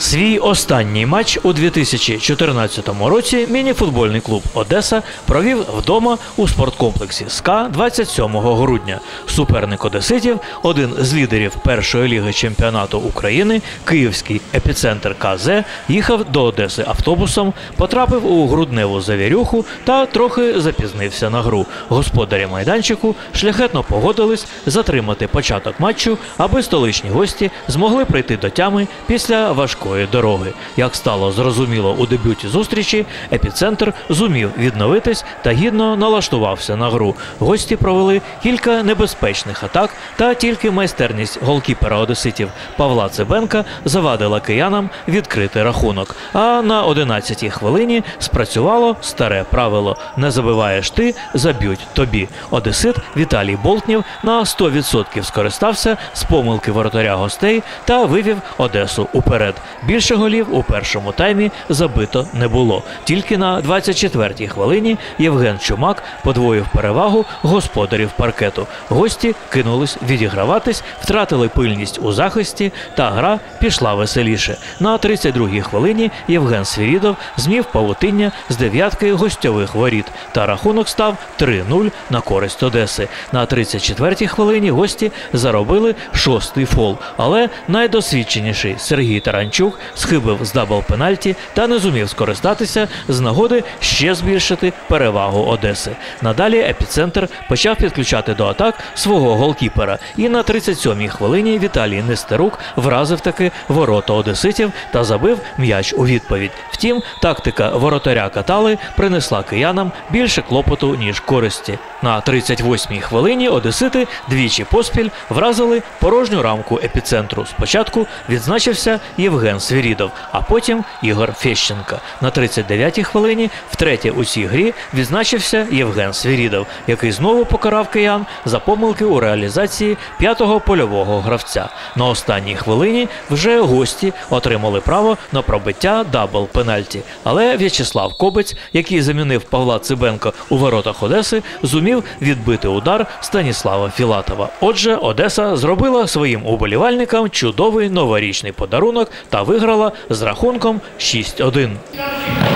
Свій останній матч у 2014 році мініфутбольний клуб Одеса провів вдома у спорткомплексі СКА 27 грудня. Суперник Одеситів, один з лідерів першої ліги чемпіонату України, київський епіцентр КЗ, їхав до Одеси автобусом, потрапив у грудневу завірюху та трохи запізнився на гру. Господарі майданчику шляхетно погодились затримати початок матчу, аби столичні гості змогли прийти до тями після важкої дороги. Як стало зрозуміло у дебюті зустрічі, епіцентр зумів відновитись та гідно налаштувався на гру. Гості провели кілька небезпечних атак, та тільки майстерність голкіпера одеситів Павла Цибенка завадила киянам відкрити рахунок. А на 11-й хвилині спрацювало старе правило: не забиваєш ти, заб'ють тобі. Одесит Віталій Болтнів на 100% скористався з помилки воротаря гостей та вивів Одесу уперед. Більше голів у першому таймі забито не було. Тільки на 24-й хвилині Євген Чумак подвоїв перевагу господарів паркету. Гості кинулись відіграватись, втратили пильність у захисті, та гра пішла веселіше. На 32-й хвилині Євген Свірідов змів павутиння з дев'ятки гостьових воріт, та рахунок став 3-0 на користь Одеси. На 34-й хвилині гості заробили шостий фол, але найдосвідченіший Сергій Таранчук схибив з дабл пенальті та не зумів скористатися з нагоди ще збільшити перевагу Одеси. Надалі епіцентр почав підключати до атак свого голкіпера. І на 37-й хвилині Віталій Нестерук вразив таки ворота одеситів та забив м'яч у відповідь. Втім, тактика воротаря Катали принесла киянам більше клопоту ніж користі. На 38-й хвилині одесити двічі поспіль вразили порожню рамку епіцентру. Спочатку відзначився Євген Свірідов, а потім Ігор Фещенка. На 39-й хвилині втретє у цій грі відзначився Євген Свірідов, який знову покарав киян за помилки у реалізації п'ятого польового гравця. На останній хвилині вже гості отримали право на пробиття дабл пенальті. Але В'ячеслав Кобець, який замінив Павла Цибенко у воротах Одеси, зумів відбити удар Станіслава Філатова. Отже, Одеса зробила своїм уболівальникам чудовий новорічний подарунок та виграла з рахунком 6-1.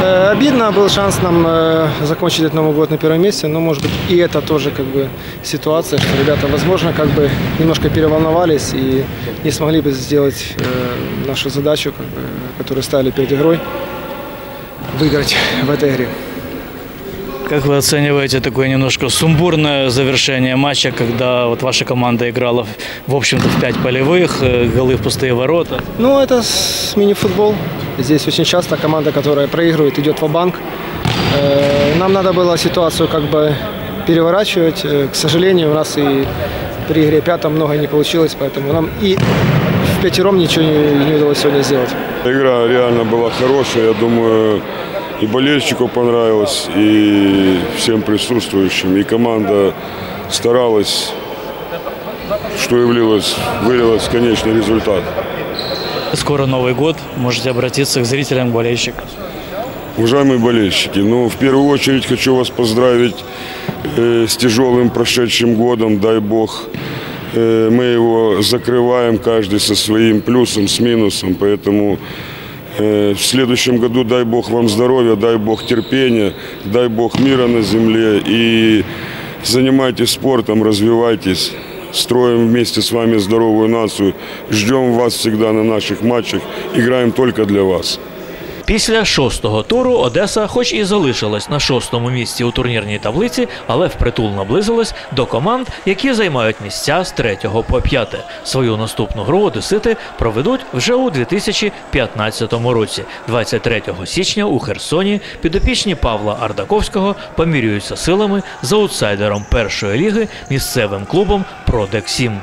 Э, Обидно, был шанс нам э, закончить этот Новый год на первом месте, но, может быть, и это тоже как бы ситуация, что ребята, возможно, как бы немножко переволновались и не смогли бы сделать э, нашу задачу, как бы, которую ставили перед игрой, выиграть в этой игре. Как вы оцениваете такое немножко сумбурное завершение матча, когда вот ваша команда играла, в общем-то, в пять полевых, э, голы в пустые ворота? Ну, это мини-футбол. Здесь очень часто команда, которая проигрывает, идет в банк Нам надо было ситуацию как бы переворачивать. Э, К сожалению, у нас и при игре пятом много не получилось, поэтому нам и в пятером ничего не, не удалось сегодня сделать. Игра реально была хорошая, я думаю, и болельщику понравилось, и всем присутствующим. И команда старалась, что и влилось, вылилось в конечный результат. Скоро Новый год, можете обратиться к зрителям, болельщикам. Уважаемые болельщики, ну, в первую очередь хочу вас поздравить э, с тяжелым прошедшим годом, дай бог. Э, мы его закрываем, каждый со своим плюсом, с минусом, поэтому в следующем году дай бог вам здоровья, дай бог терпения, дай бог мира на земле и занимайтесь спортом, развивайтесь. Строим вместе с вами здоровую нацию. Ждем вас всегда на наших матчах. Играем только для вас. Після шостого туру Одеса, хоч і залишилась на шостому місці у турнірній таблиці, але впритул наблизилась до команд, які займають місця з третього по п'яте. Свою наступну гру Одесити проведуть вже у 2015 році. 23 січня у Херсоні підопічні Павла Ардаковського помірюються силами з аутсайдером першої ліги місцевим клубом Продексім.